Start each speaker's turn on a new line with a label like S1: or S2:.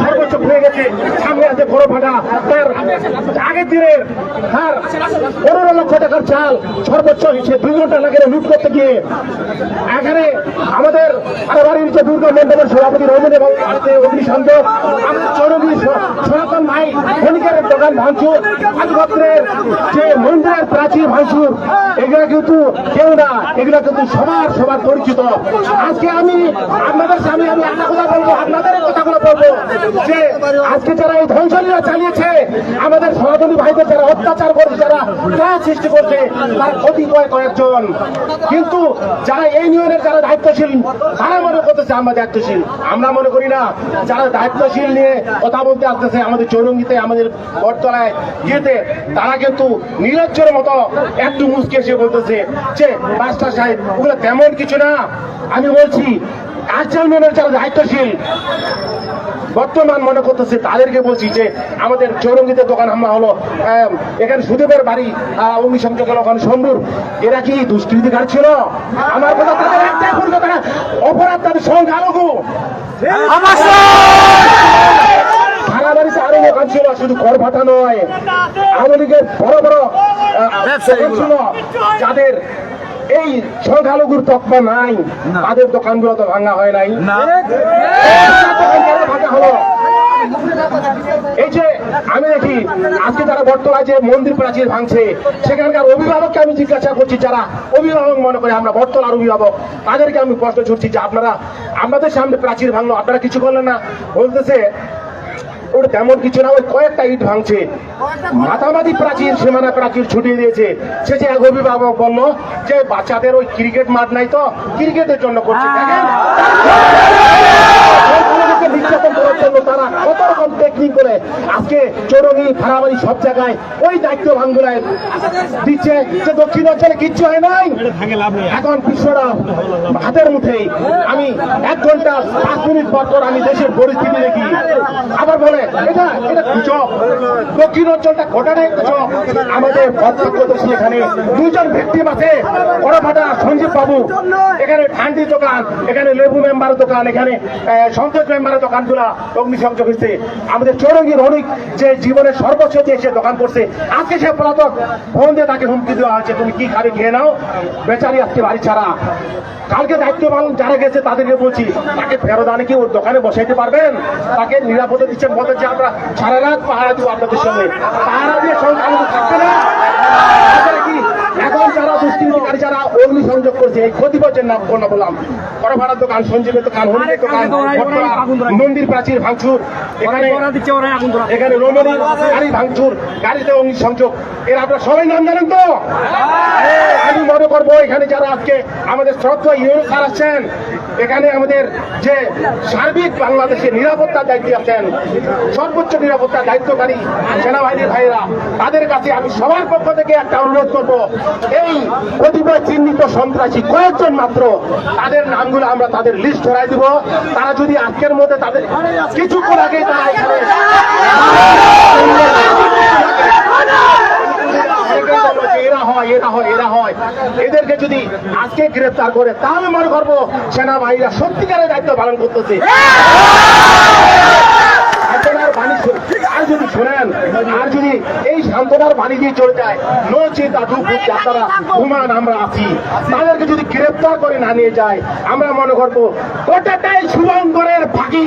S1: সর্বোচ্চ হয়ে গেছে বড় ফাটা তার আগের দিনের তার পনেরো লক্ষ টাকার চাল সর্বোচ্চ সে দুই ঘণ্টা লাগে করতে গিয়ে এখানে আমাদের আরবাড়ির যে দুর্গা মন্ডলের সভাপতি রমন এবং অগ্নিসংযোগ। আমাদের চৌরঙ্গি সনাতন ভাই দোকান ভাঙচুর আজপত্রের যে মন্দিরের প্রাচীর ভাঙচুর, এগুলা কিন্তু কেউ না, এগুলা কিন্তু সবার সবার পরিচিত। আজকে আমি আপনাদের সামনে আমি একটা কথা বলব, আপনাদের কথাগুলো বলব যে আজকে যারা এই ধ্বংসলীলা চালিয়েছে, আমাদের সনাতনী ভাইদের যারা অত্যাচার করছে, যারা সৃষ্টি করছে, তার কতিপয় কয়েকজন কিন্তু যারা দায়িত্বশীল, তারা মনে করতেছে আমরা দায়িত্বশীল। আমরা মনে করি না, যারা দায়িত্বশীল নিয়ে কথা বলতে আসতেছে আমাদের চৌরঙ্গিতে, আমাদের বটতলায় গিয়েতে, তারা কিন্তু নিরজ্জের মতো একটু মুসকে এসে বলতেছে যে, মাস্টার সাহেব, ওগুলো তেমন কিছু না। আমি বলছি আজ যারা দায়িত্বশীল বর্তমান মনে করতেছে তাদেরকে বলছি যে আমাদের চৌরঙ্গিতে দোকান হামলা হলো এখানে সুদেবের বাড়ি অগ্নিসংযোগ ওখানে সম্ভুর এরা কি দুষ্কৃতিকার ছিল? আমার কথা তাদের একটাই ভুল কথা অপরাধ তাদের সংখ্যালঘু সারা বাড়িতে আরও দোকান ছিল শুধু কর নয়। আওয়ামী লীগের বড় বড় ছিল যাদের এই সংখ্যালঘুর তকমা নাই। তাদের দোকানগুলো তো ভাঙা হয় নাই। ভাঙা হলো। এই যে আমি দেখি আজকে যারা বর্তমানে যে মন্দির প্রাচীর ভাঙছে সেখানকার অভিভাবককে আমি জিজ্ঞাসা করছি যারা অভিভাবক মনে করে আমরা বর্তমার অভিভাবক তাদেরকে আমি প্রশ্ন ছুটছি যে আপনারা আমাদের সামনে প্রাচীর ভাঙলো আপনারা কিছু করলেন না? বলতেছে ওটা তেমন কিছু না ওই কয়েকটা ইট ভাঙছে। মাথামাতি প্রাচীর সীমানা প্রাচীর ছুটিয়ে দিয়েছে। সে যে এক অভিভাবক বলল যে বাচ্চাদের ওই ক্রিকেট মাঠ নাই তো ক্রিকেটের জন্য করছে। দেখেন সংখ্যালঘুকে নির্যাতন করার জন্য তারা কত রকম টেকনিক করে। আজকে চৌরঙ্গি ফারাবাড়ি সব জায়গায় ওই দায়িত্ব ভাঙ্গুলায় দিচ্ছে যে দক্ষিণ অঞ্চলে কিচ্ছু হয় নাই। এখন বিশ্বরা হাতের মুঠেই আমি এক ঘণ্টা পাঁচ মিনিট পর পর আমি দেশের পরিস্থিতি দেখি। আবার বলে, এটা এটা গুজব দক্ষিণ অঞ্চলটা ঘটনাই গুজব আমাদের প্রত্যক্ষদর্শী এখানে দুইজন ভিক্টিম আছে, বড়ভাটা সঞ্জীব বাবু। এখানে ঠান্ডি দোকান, এখানে লেবু মেম্বারের দোকান, এখানে সন্তোষ মেম্বারের দোকানগুলা অগ্নিসংযোগ হচ্ছে আমাদের চৌরঙ্গীর অনেক যে জীবনের সর্বোচ্চ দিয়ে সে দোকান করছে। আজকে সে পলাতক। ফোন দিয়ে তাকে হুমকি দেওয়া হচ্ছে তুমি কি খাবে খেয়ে নাও? বেচারি আজকে বাড়ি ছাড়া। কালকে দায়িত্ব পালন যারা গেছে তাদেরকে বলছি, তাকে ফেরত আনে কি ওর দোকানে বসাইতে পারবেন? তাকে নিরাপদে দিচ্ছেন, বলতে যে আমরা সারা রাত পাহারা দিব আপনাদের সঙ্গে। পাহারা দিয়ে সংখ্যালঘু থাকবে না? এখন যারা দুষ্কৃতিকারী, যারা অগ্নি সংযোগ করছে, এই ক্ষতিপথের কোন বললাম। করভাড়ার দোকান সঞ্জীবের দোকান হরিণের দোকান প্রাচীর ভাঙচুর এখানে এখানে গাড়ি ভাঙচুর গাড়িতে এর আপনারা সবাই নাম জানেন তো? আমি মনে করব এখানে যারা আজকে আমাদের শ্রদ্ধা স্যার আছেন এখানে আমাদের যে সার্বিক বাংলাদেশের নিরাপত্তার দায়িত্বে আছেন সর্বোচ্চ নিরাপত্তার দায়িত্বকারী সেনাবাহিনীর ভাইয়েরা তাদের কাছে আমি সবার পক্ষ থেকে একটা অনুরোধ করব এই কতিপয় চিহ্নিত সন্ত্রাসী কয়েকজন মাত্র, তাদের নামগুলো আমরা তাদের লিস্ট ধরাই দিব। তারা যদি আজকের মধ্যে তাদের কিছুক্ষণ আগে তারা এরা হয় হয়, এরা হয়। এদেরকে যদি আজকে করে, তাহলে করব সেনাবাহিনীরা সত্যিকারের দায়িত্ব পালন করতেছে। সান্তনার বাণী দিয়ে চলে যায়। নচে দাদু যাতারা ঘুমান আমরা আছি। তাদেরকে যদি গ্রেপ্তার করে না নিয়ে যায়, আমরা মনে করব, গোটাটাই শুভঙ্করের ফাঁকি।